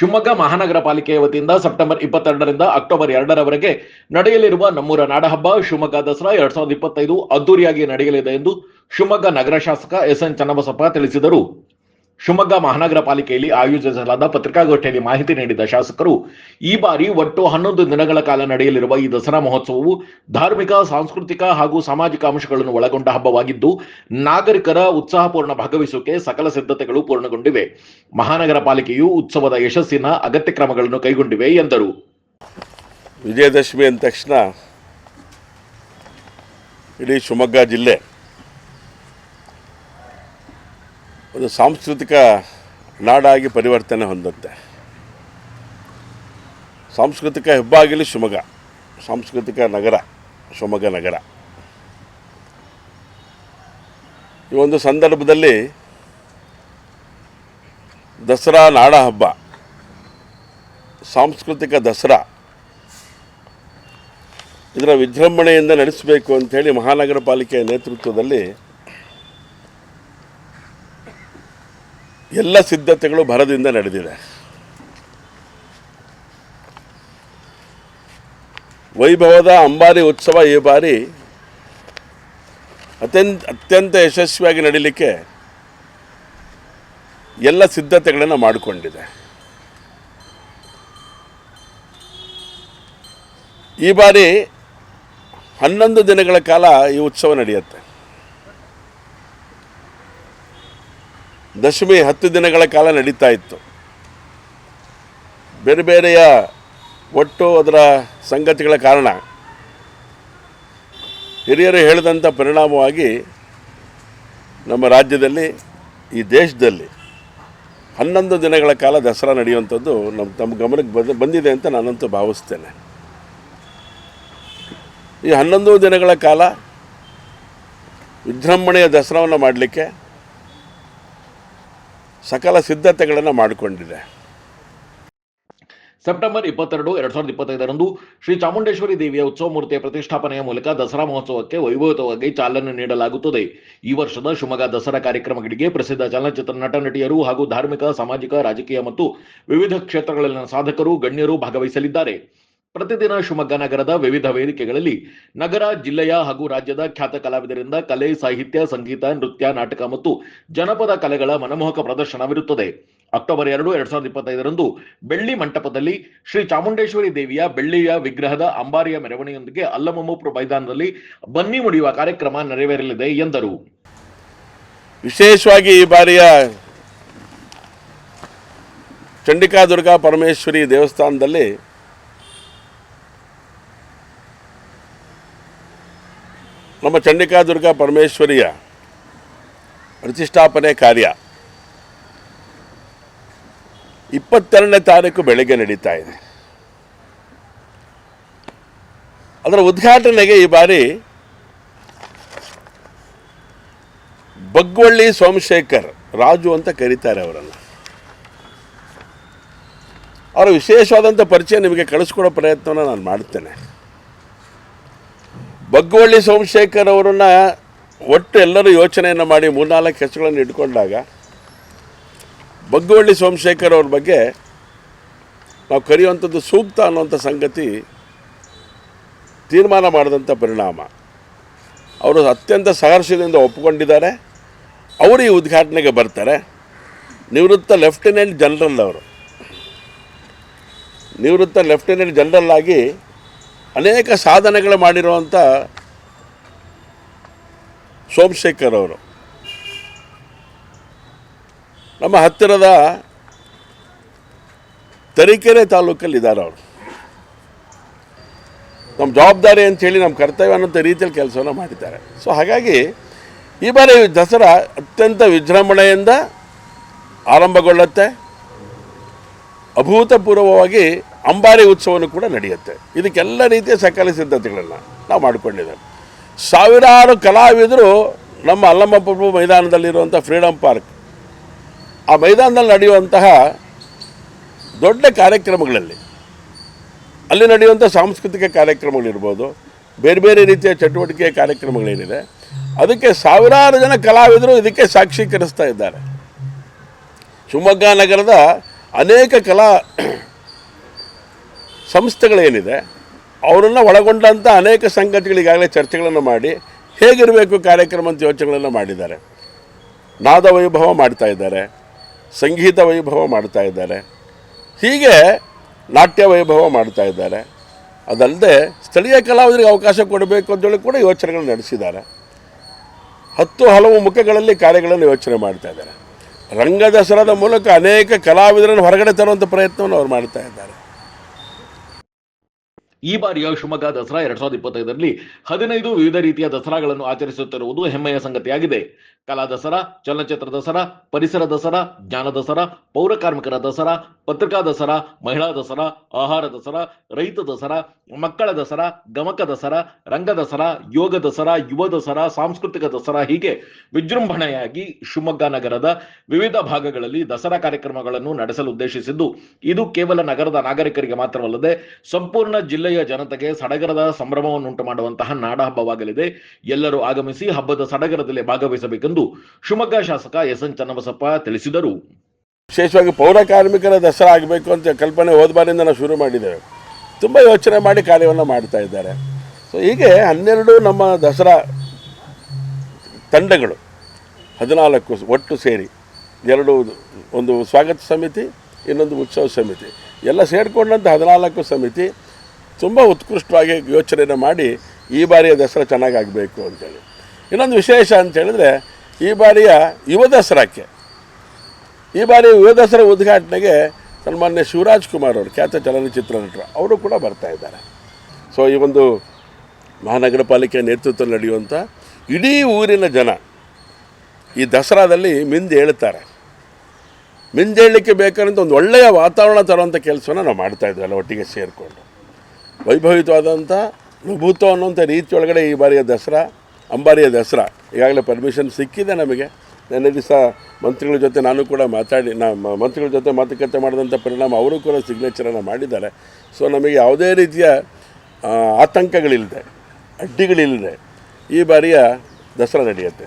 ಶಿವಮೊಗ್ಗ ಮಹಾನಗರ ಪಾಲಿಕೆಯ ವತಿಯಿಂದ ಸೆಪ್ಟೆಂಬರ್ ಇಪ್ಪತ್ತೆರಡರಿಂದ ಅಕ್ಟೋಬರ್ ಎರಡರವರೆಗೆ ನಡೆಯಲಿರುವ ನಮ್ಮೂರ ನಾಡಹಬ್ಬ ಶಿವಮೊಗ್ಗ ದಸರಾ ಎರಡ್ ಸಾವಿರದ ಇಪ್ಪತ್ತೈದು ಅದ್ದೂರಿಯಾಗಿ ನಡೆಯಲಿದೆ ಎಂದು ಶಿವಮೊಗ್ಗ ನಗರ ಶಾಸಕ ಎಸ್ ಎನ್ ಚನ್ನಬಸಪ್ಪ ತಿಳಿಸಿದರು. ಶಿವಮೊಗ್ಗ ಮಹಾನಗರ ಪಾಲಿಕೆಯಲ್ಲಿ ಆಯೋಜಿಸಲಾದ ಪತ್ರಿಕಾಗೋಷ್ಠಿಯಲ್ಲಿ ಮಾಹಿತಿ ನೀಡಿದ ಶಾಸಕರು, ಈ ಬಾರಿ ಒಟ್ಟು ಹನ್ನೊಂದು ದಿನಗಳ ಕಾಲ ನಡೆಯಲಿರುವ ಈ ದಸರಾ ಮಹೋತ್ಸವವು ಧಾರ್ಮಿಕ, ಸಾಂಸ್ಕೃತಿಕ ಹಾಗೂ ಸಾಮಾಜಿಕ ಅಂಶಗಳನ್ನು ಒಳಗೊಂಡ ಹಬ್ಬವಾಗಿದ್ದು, ನಾಗರಿಕರ ಉತ್ಸಾಹಪೂರ್ಣ ಭಾಗವಹಿಸುವಿಕೆ ಸಕಲ ಸಿದ್ಧತೆಗಳು ಪೂರ್ಣಗೊಂಡಿವೆ. ಮಹಾನಗರ ಪಾಲಿಕೆಯು ಉತ್ಸವದ ಯಶಸ್ಸಿನ ಅಗತ್ಯ ಕ್ರಮಗಳನ್ನು ಕೈಗೊಂಡಿವೆ ಎಂದರು. ವಿಜಯದಶಮಿ ಅಂದ ತಕ್ಷಣ ಇಡೀ ಶಿವಮೊಗ್ಗ ಜಿಲ್ಲೆ ಒಂದು ಸಾಂಸ್ಕೃತಿಕ ನಾಡಾಗಿ ಪರಿವರ್ತನೆ ಹೊಂದುತ್ತೆ ಸಾಂಸ್ಕೃತಿಕ ಹೆಬ್ಬಾಗಿಲು ಶಿವಮೊಗ್ಗ, ಸಾಂಸ್ಕೃತಿಕ ನಗರ ಶಿವಮೊಗ್ಗ ನಗರ. ಈ ಒಂದು ಸಂದರ್ಭದಲ್ಲಿ ದಸರಾ ನಾಡ ಹಬ್ಬ, ಸಾಂಸ್ಕೃತಿಕ ದಸರಾ ಇದರ ವಿಜೃಂಭಣೆಯಿಂದ ನಡೆಸಬೇಕು ಅಂಥೇಳಿ ಮಹಾನಗರ ಪಾಲಿಕೆಯ ನೇತೃತ್ವದಲ್ಲಿ ಎಲ್ಲ ಸಿದ್ಧತೆಗಳು ಭರದಿಂದ ನಡೆದಿದೆ. ವೈಭವದ ಅಂಬಾರಿ ಉತ್ಸವ ಈ ಬಾರಿ ಅತ್ಯಂತ ಅತ್ಯಂತ ಯಶಸ್ವಿಯಾಗಿ ನಡೀಲಿಕ್ಕೆ ಎಲ್ಲ ಸಿದ್ಧತೆಗಳನ್ನು ಮಾಡಿಕೊಂಡಿದೆ. ಈ ಬಾರಿ ಹನ್ನೊಂದು ದಿನಗಳ ಕಾಲ ಈ ಉತ್ಸವ ನಡೆಯುತ್ತೆ. ದಶಮಿ ಹತ್ತು ದಿನಗಳ ಕಾಲ ನಡೀತಾ ಇತ್ತು. ಬೇರೆ ಬೇರೆಯ ಒಟ್ಟು ಅದರ ಸಂಗತಿಗಳ ಕಾರಣ ಹಿರಿಯರು ಹೇಳಿದಂಥ ಪರಿಣಾಮವಾಗಿ ನಮ್ಮ ರಾಜ್ಯದಲ್ಲಿ, ಈ ದೇಶದಲ್ಲಿ ಹನ್ನೊಂದು ದಿನಗಳ ಕಾಲ ದಸರಾ ನಡೆಯುವಂಥದ್ದು ನಮ್ಮ ತಮ್ಮ ಗಮನಕ್ಕೆ ಬಂದ, ಬಂದಿದೆ ಅಂತ ನಾನಂತೂ ಭಾವಿಸ್ತೇನೆ. ಈ ಹನ್ನೊಂದು ದಿನಗಳ ಕಾಲ ವಿಜೃಂಭಣೆಯ ದಸರಾವನ್ನು ಮಾಡಲಿಕ್ಕೆ ಸಕಲ ಸಿದ್ಧತೆಗಳನ್ನು ಮಾಡಿಕೊಂಡಿದೆ. ಸೆಪ್ಟೆಂಬರ್ ಇಪ್ಪತ್ತೆರಡು, ಎರಡ್ ಸಾವಿರದ ಇಪ್ಪತ್ತೈದರಂದು ಶ್ರೀ ಚಾಮುಂಡೇಶ್ವರಿ ದೇವಿಯ ಉತ್ಸವ ಮೂರ್ತಿಯ ಪ್ರತಿಷ್ಠಾಪನೆಯ ಮೂಲಕ ದಸರಾ ಮಹೋತ್ಸವಕ್ಕೆ ವೈಭವತವಾಗಿ ಚಾಲನೆ ನೀಡಲಾಗುತ್ತದೆ. ಈ ವರ್ಷದ ಶಿವಮೊಗ್ಗ ದಸರಾ ಕಾರ್ಯಕ್ರಮಗಳಿಗೆ ಪ್ರಸಿದ್ಧ ಚಲನಚಿತ್ರ ನಟ ನಟಿಯರು ಹಾಗೂ ಧಾರ್ಮಿಕ, ಸಾಮಾಜಿಕ, ರಾಜಕೀಯ ಮತ್ತು ವಿವಿಧ ಕ್ಷೇತ್ರಗಳಲ್ಲಿನ ಸಾಧಕರು, ಗಣ್ಯರು ಭಾಗವಹಿಸಲಿದ್ದಾರೆ. ಪ್ರತಿದಿನ ಶಿವಮೊಗ್ಗ ನಗರದ ವಿವಿಧ ವೇದಿಕೆಗಳಲ್ಲಿ ನಗರ, ಜಿಲ್ಲೆಯ ಹಾಗೂ ರಾಜ್ಯದ ಖ್ಯಾತ ಕಲಾವಿದರಿಂದ ಕಲೆ, ಸಾಹಿತ್ಯ, ಸಂಗೀತ, ನೃತ್ಯ, ನಾಟಕ ಮತ್ತು ಜನಪದ ಕಲೆಗಳ ಮನಮೋಹಕ ಪ್ರದರ್ಶನವಿರುತ್ತದೆ. ಅಕ್ಟೋಬರ್ ಎರಡು, ಎರಡ್ ಸಾವಿರದ ಇಪ್ಪತ್ತೈದರಂದು ಬೆಳ್ಳಿ ಮಂಟಪದಲ್ಲಿ ಶ್ರೀ ಚಾಮುಂಡೇಶ್ವರಿ ದೇವಿಯ ಬೆಳ್ಳಿಯ ವಿಗ್ರಹದ ಅಂಬಾರಿಯ ಮೆರವಣಿಗೆಯೊಂದಿಗೆ ಅಲ್ಲಮಮ್ಮಪುರ ಮೈದಾನದಲ್ಲಿ ಬನ್ನಿ ಮುಡಿಯುವ ಕಾರ್ಯಕ್ರಮ ನೆರವೇರಲಿದೆ ಎಂದರು. ವಿಶೇಷವಾಗಿ ಈ ಬಾರಿಯ ಚಂಡಿಕಾ ದುರ್ಗಾ ಪರಮೇಶ್ವರಿ ದೇವಸ್ಥಾನದಲ್ಲಿ ನಮ್ಮ ಚಂಡಿಕಾ ದುರ್ಗಾ ಪರಮೇಶ್ವರಿಯ ಪ್ರತಿಷ್ಠಾಪನೆ ಕಾರ್ಯ ಇಪ್ಪತ್ತೆರಡನೇ ತಾರೀಕು ಬೆಳಗ್ಗೆ ನಡೀತಾ ಇದೆ. ಅದರ ಉದ್ಘಾಟನೆಗೆ ಈ ಬಾರಿ ಬಗ್ವಳ್ಳಿ ಸೋಮಶೇಖರ್, ರಾಜು ಅಂತ ಕರೀತಾರೆ ಅವರನ್ನು. ಅವರ ವಿಶೇಷವಾದಂಥ ಪರಿಚಯ ನಿಮಗೆ ಕಳಿಸ್ಕೊಡೋ ಪ್ರಯತ್ನವನ್ನು ನಾನು ಮಾಡ್ತೇನೆ. ಬಗ್ವಳ್ಳಿ ಸೋಮಶೇಖರ್ ಅವರನ್ನು ಒಟ್ಟು ಎಲ್ಲರೂ ಯೋಚನೆಯನ್ನು ಮಾಡಿ ಮೂರ್ನಾಲ್ಕು ಹೆಸರುಗಳನ್ನು ಇಟ್ಕೊಂಡಾಗ ಬಗ್ಗುವಳ್ಳಿ ಸೋಮಶೇಖರ್ ಅವ್ರ ಬಗ್ಗೆ ನಾವು ಕರೆಯುವಂಥದ್ದು ಸೂಕ್ತ ಅನ್ನುವಂಥ ಸಂಗತಿ ತೀರ್ಮಾನ ಮಾಡಿದಂಥ ಪರಿಣಾಮ. ಅವರು ಅತ್ಯಂತ ಸಹರ್ಷದಿಂದ ಒಪ್ಪಿಕೊಂಡಿದ್ದಾರೆ. ಅವರು ಈ ಉದ್ಘಾಟನೆಗೆ ಬರ್ತಾರೆ. ನಿವೃತ್ತ ಲೆಫ್ಟಿನೆಂಟ್ ಜನರಲ್ ಅವರು. ನಿವೃತ್ತ ಲೆಫ್ಟಿನೆಂಟ್ ಜನರಲ್ ಆಗಿ ಅನೇಕ ಸಾಧನೆಗಳು ಮಾಡಿರುವಂಥ ಸೋಮಶೇಖರ್ ಅವರು. ನಮ್ಮ ಹತ್ತಿರದ ತರೀಕೆರೆ ತಾಲೂಕಲ್ಲಿ ಇದ್ದಾರೆ ಅವರು. ನಮ್ಮ ಜವಾಬ್ದಾರಿ ಅಂಥೇಳಿ ನಮ್ಮ ಕರ್ತವ್ಯ ಅನ್ನೋಂಥ ರೀತಿಯಲ್ಲಿ ಕೆಲಸವನ್ನು ಮಾಡಿದ್ದಾರೆ. ಸೊ ಹಾಗಾಗಿ ಈ ಬಾರಿ ದಸರಾ ಅತ್ಯಂತ ವಿಜೃಂಭಣೆಯಿಂದ ಆರಂಭಗೊಳ್ಳುತ್ತೆ. ಅಭೂತಪೂರ್ವವಾಗಿ ಅಂಬಾರಿ ಉತ್ಸವವನ್ನು ಕೂಡ ನಡೆಯುತ್ತೆ. ಇದಕ್ಕೆಲ್ಲ ರೀತಿಯ ಸಕಲ ಸಿದ್ಧತೆಗಳನ್ನು ನಾವು ಮಾಡಿಕೊಂಡಿದ್ದೇವೆ. ಸಾವಿರಾರು ಕಲಾವಿದರು ನಮ್ಮ ಅಲ್ಲಮಪ್ಪ ಮೈದಾನದಲ್ಲಿರುವಂಥ ಫ್ರೀಡಮ್ ಪಾರ್ಕ್, ಆ ಮೈದಾನದಲ್ಲಿ ನಡೆಯುವಂತಹ ದೊಡ್ಡ ಕಾರ್ಯಕ್ರಮಗಳಲ್ಲಿ, ಅಲ್ಲಿ ನಡೆಯುವಂಥ ಸಾಂಸ್ಕೃತಿಕ ಕಾರ್ಯಕ್ರಮಗಳಿರ್ಬೋದು, ಬೇರೆ ಬೇರೆ ರೀತಿಯ ಚಟುವಟಿಕೆ ಕಾರ್ಯಕ್ರಮಗಳೇನಿದೆ, ಅದಕ್ಕೆ ಸಾವಿರಾರು ಜನ ಕಲಾವಿದರು ಇದಕ್ಕೆ ಸಾಕ್ಷೀಕರಿಸ್ತಾ ಇದ್ದಾರೆ. ಶಿವಮೊಗ್ಗ ನಗರದ ಅನೇಕ ಕಲಾ ಸಂಸ್ಥೆಗಳೇನಿದೆ, ಅವರನ್ನು ಒಳಗೊಂಡಂಥ ಅನೇಕ ಸಂಗತಿಗಳಿಗಾಗಲೇ ಚರ್ಚೆಗಳನ್ನು ಮಾಡಿ ಹೇಗಿರಬೇಕು ಕಾರ್ಯಕ್ರಮ ಅಂತ ಯೋಚನೆಗಳನ್ನು ಮಾಡಿದ್ದಾರೆ. ನಾದ ವೈಭವ ಮಾಡ್ತಾ ಇದ್ದಾರೆ, ಸಂಗೀತ ವೈಭವ ಮಾಡ್ತಾ ಇದ್ದಾರೆ, ಹೀಗೆ ನಾಟ್ಯ ವೈಭವ ಮಾಡ್ತಾ ಇದ್ದಾರೆ. ಅದಲ್ಲದೆ ಸ್ಥಳೀಯ ಕಲಾವಿದರಿಗೆ ಅವಕಾಶ ಕೊಡಬೇಕು ಅಂತೇಳಿ ಕೂಡ ಯೋಚನೆಗಳನ್ನು ನಡೆಸಿದ್ದಾರೆ. ಹತ್ತು ಹಲವು ಮುಖಗಳಲ್ಲಿ ಕಾರ್ಯಗಳನ್ನು ಯೋಚನೆ ಮಾಡ್ತಾ ಇದ್ದಾರೆ. ರಂಗದಸರದ ಮೂಲಕ ಅನೇಕ ಕಲಾವಿದರನ್ನು ಹೊರಗಡೆ ತರುವಂಥ ಪ್ರಯತ್ನವನ್ನು ಅವರು ಮಾಡ್ತಾ ಇದ್ದಾರೆ. ಈ ಬಾರಿಯ ಶಿವಮೊಗ್ಗ ದಸರಾ ಎರಡ್ ಸಾವಿರದ ಇಪ್ಪತ್ತೈದರಲ್ಲಿ ಹದಿನೈದು ವಿವಿಧ ರೀತಿಯ ದಸರಾಗಳನ್ನು ಆಚರಿಸುತ್ತಿರುವುದು ಹೆಮ್ಮೆಯ ಸಂಗತಿಯಾಗಿದೆ. ಕಲಾ ದಸರಾ, ಚಲನಚಿತ್ರ ದಸರಾ, ಪರಿಸರ ದಸರಾ, ಜ್ಞಾನ ದಸರಾ, ಪೌರ ಕಾರ್ಮಿಕರ ದಸರಾ, ಪತ್ರಿಕಾ ದಸರಾ, ಮಹಿಳಾ ದಸರಾ, ಆಹಾರ ದಸರಾ, ರೈತ ದಸರಾ, ಮಕ್ಕಳ ದಸರಾ, ಗಮಕ ದಸರಾ, ರಂಗ ದಸರಾ, ಯೋಗ ದಸರಾ, ಯುವ ದಸರಾ, ಸಾಂಸ್ಕೃತಿಕ ದಸರಾ, ಹೀಗೆ ವಿಜೃಂಭಣೆಯಾಗಿ ಶಿವಮೊಗ್ಗ ನಗರದ ವಿವಿಧ ಭಾಗಗಳಲ್ಲಿ ದಸರಾ ಕಾರ್ಯಕ್ರಮಗಳನ್ನು ನಡೆಸಲು ಉದ್ದೇಶಿಸಿದ್ದು, ಇದು ಕೇವಲ ನಗರದ ನಾಗರಿಕರಿಗೆ ಮಾತ್ರವಲ್ಲದೆ ಸಂಪೂರ್ಣ ಜಿಲ್ಲೆಯ ಜನತೆಗೆ ಸಡಗರದ ಸಂಭ್ರಮವನ್ನುಂಟು ಮಾಡುವಂತಹ ನಾಡಹಬ್ಬವಾಗಲಿದೆ. ಎಲ್ಲರೂ ಆಗಮಿಸಿ ಹಬ್ಬದ ಸಡಗರದಲ್ಲಿ ಭಾಗವಹಿಸಬೇಕೆಂದು ಶಿವಮೊಗ್ಗ ಶಾಸಕ ಎಸ್ ಎನ್ ಚನ್ನಬಸಪ್ಪ ತಿಳಿಸಿದರು. ವಿಶೇಷವಾಗಿ ಪೌರ ಕಾರ್ಮಿಕರ ದಸರಾ ಆಗಬೇಕು ಅಂತ ಕಲ್ಪನೆ ಹೋದ ಬಾರಿಂದ ನಾವು ಶುರು ಮಾಡಿದ್ದೇವೆ. ತುಂಬ ಯೋಚನೆ ಮಾಡಿ ಕಾರ್ಯವನ್ನು ಮಾಡ್ತಾ ಇದ್ದಾರೆ. ಸೊ ಹೀಗೆ ಹನ್ನೆರಡು ನಮ್ಮ ದಸರಾ ತಂಡಗಳು ಹದಿನಾಲ್ಕು ಒಟ್ಟು ಸೇರಿ ಎರಡು ಒಂದು ಸ್ವಾಗತ ಸಮಿತಿ, ಇನ್ನೊಂದು ಉತ್ಸವ ಸಮಿತಿ, ಎಲ್ಲ ಸೇರಿಕೊಂಡಂಥ ಹದಿನಾಲ್ಕು ಸಮಿತಿ ತುಂಬ ಉತ್ಕೃಷ್ಟವಾಗಿ ಯೋಚನೆಯನ್ನು ಮಾಡಿ ಈ ಬಾರಿಯ ದಸರಾ ಚೆನ್ನಾಗಾಗಬೇಕು ಅಂತೇಳಿ ಇನ್ನೊಂದು ವಿಶೇಷ ಅಂತ ಹೇಳಿದ್ರೆ ಈ ಬಾರಿಯ ಯುವ ದಸರಾಕ್ಕೆ, ಈ ಬಾರಿ ಯುವ ದಸರಾ ಉದ್ಘಾಟನೆಗೆ ಸನ್ಮಾನ್ಯ ಶಿವರಾಜ್ ಕುಮಾರ್ ಅವರು, ಖ್ಯಾತ ಚಲನಚಿತ್ರ ನಟರು, ಅವರು ಕೂಡ ಬರ್ತಾ ಇದ್ದಾರೆ. ಸೊ ಈ ಒಂದು ಮಹಾನಗರ ಪಾಲಿಕೆ ನೇತೃತ್ವದಲ್ಲಿ ನಡೆಯುವಂಥ ಇಡೀ ಊರಿನ ಜನ ಈ ದಸರಾದಲ್ಲಿ ಮಿಂದು ಹೇಳ್ತಾರೆ ಮಿಂದೇಳಲಿಕ್ಕೆ ಬೇಕಾದಂಥ ಒಂದು ಒಳ್ಳೆಯ ವಾತಾವರಣ ತರುವಂಥ ಕೆಲಸವನ್ನು ನಾವು ಮಾಡ್ತಾ ಇದ್ದೇವೆ ಎಲ್ಲ ಒಟ್ಟಿಗೆ ಸೇರಿಕೊಂಡು. ವೈಭವಿತವಾದಂಥ ಅನುಭೂತ ಅನ್ನುವಂಥ ರೀತಿಯೊಳಗಡೆ ಈ ಬಾರಿಯ ದಸರಾ ಅಂಬಾರಿಯ ದಸರಾ. ಈಗಾಗಲೇ ಪರ್ಮಿಷನ್ ಸಿಕ್ಕಿದೆ ನಮಗೆ. ನೆನ್ನೆ ದಿವಸ ಮಂತ್ರಿಗಳ ಜೊತೆ ನಾನು ಕೂಡ ಮಾತಾಡಿ ನಾ ಮಂತ್ರಿಗಳ ಜೊತೆ ಮಾತುಕತೆ ಮಾಡಿದಂಥ ಪರಿಣಾಮ ಅವರು ಕೂಡ ಸಿಗ್ನೇಚರನ್ನು ಮಾಡಿದ್ದಾರೆ. ಸೊ ನಮಗೆ ಯಾವುದೇ ರೀತಿಯ ಆತಂಕಗಳಿಲ್ಲದೆ, ಅಡ್ಡಿಗಳಿಲ್ಲದೆ ಈ ಬಾರಿಯ ದಸರಾ ನಡೆಯುತ್ತೆ.